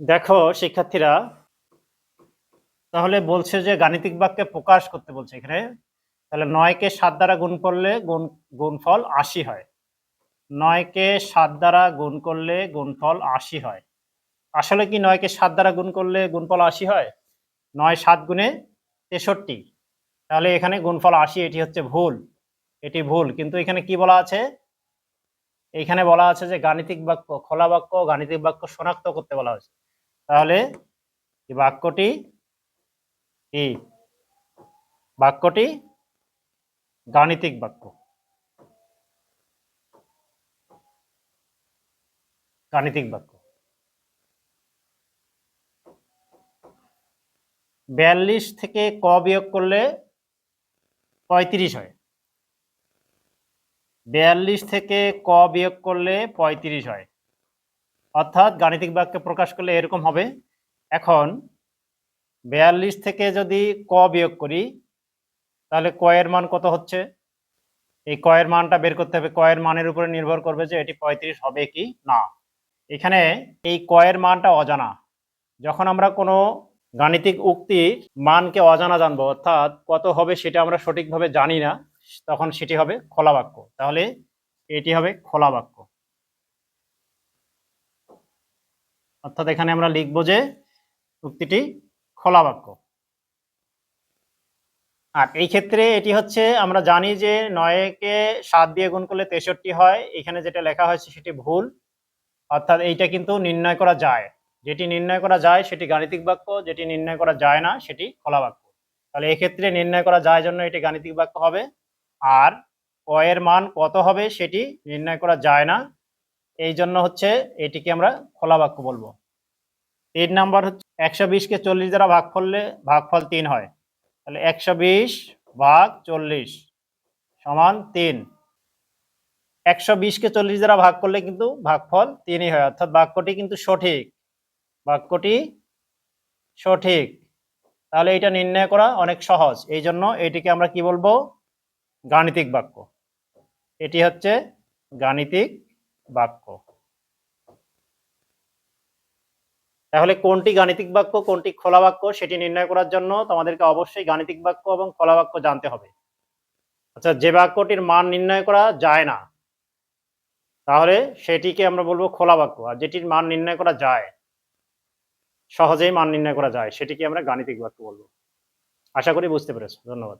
দেখো শিক্ষার্থীরা, তাহলে বলছে যে গাণিতিক বাক্যে প্রকাশ করতে বলছে এখানে। তাহলে নয়কে সাত দ্বারা গুণ করলে গুণ, গুণফল আশি হয়। নয়কে সাত দ্বারা গুণ করলে গুণফল আশি হয়। আসলে কি নয়কে সাত দ্বারা গুণ করলে গুণফল আশি হয়? নয় সাত গুণে তেষট্টি। তাহলে এখানে গুণফল আশি, এটি হচ্ছে ভুল। এটি ভুল। কিন্তু এখানে কি বলা আছে? এখানে বলা আছে যে গাণিতিক বাক্য, খোলা বাক্য গাণিতিক বাক্য শনাক্ত করতে বলা হয়েছে। তাহলে এই বাক্যটি কি? বাক্যটি গাণিতিক বাক্য। গাণিতিক বাক্য। বিয়াল্লিশ থেকে ক বিয়োগ করলে পঁয়ত্রিশ হয়। বিয়াল্লিশ থেকে ক বিয়োগ করলে পঁয়ত্রিশ হয়। অর্থাৎ গাণিতিক বাক্যে প্রকাশ করলে এরকম হবে। এখন বিয়াল্লিশ থেকে যদি ক বিয়োগ করি, তাহলে কয়ের মান কত হচ্ছে? এই কয়ের মানটা বের করতে হবে। কয়ের মানের উপরে নির্ভর করবে যে এটি পঁয়ত্রিশ হবে কি না। এখানে এই কয়ের মানটা অজানা। যখন আমরা কোনো গাণিতিক উক্তির মানকে অজানা জানব, অর্থাৎ কত হবে সেটা আমরা সঠিকভাবে জানি না, তখন সেটি হবে খোলা বাক্য। তাহলে এটি হবে খোলা বাক্য। অর্থাৎ এখানে আমরা লিখব যে উক্তিটি খোলা বাক্য। আর এই ক্ষেত্রে এটি হচ্ছে আমরা জানি যে নয়কে সাত দিয়ে গুণ করলে তেষট্টি হয়, এখানে যেটা লেখা হয়েছে সেটি ভুল। অর্থাৎ এইটা কিন্তু নির্ণয় করা যায়। যেটি নির্ণয় করা যায় সেটি গাণিতিক বাক্য, যেটি নির্ণয় করা যায় না সেটি খোলা বাক্য। তাহলে এক্ষেত্রে নির্ণয় করা যায় জন্য এটি গাণিতিক বাক্য হবে। আর ক এর মান কত হবে সেটি নির্ণয় করা যায় না। এই জন্য হচ্ছে এটিকে আমরা খোলা বাক্য বলব। তিন নাম্বার হচ্ছে একশো বিশকে চল্লিশ দ্বারা ভাগ করলে ভাগফল তিন হয়। তাহলে একশো বিশ ভাগ চল্লিশ সমান তিন। একশো বিশকে চল্লিশ দ্বারা ভাগ করলে কিন্তু ভাগফল তিনই হয়, অর্থাৎ বাক্যটি কিন্তু সঠিক। বাক্যটি সঠিক। তাহলে এটা নির্ণয় করা অনেক সহজ। এই জন্য এটিকে আমরা কি বলব? গাণিতিক বাক্য। এটি হচ্ছে গাণিতিক বাক্য। তাহলে কোনটি গাণিতিক বাক্য, কোনটি খোলা বাক্য সেটি নির্ণয় করার জন্য তোমাদেরকে অবশ্যই গাণিতিক বাক্য এবং খোলা বাক্য জানতে হবে। আচ্ছা যে বাক্যটির মান নির্ণয় করা যায় না, তাহলে সেটিকে আমরা বলব খোলা বাক্য। আর যেটির মান নির্ণয় করা যায়, সহজেই মান নির্ণয় করা যায়, সেটিকে আমরা গাণিতিক বাক্য বলব। আশা করি বুঝতে পেরেছ। ধন্যবাদ।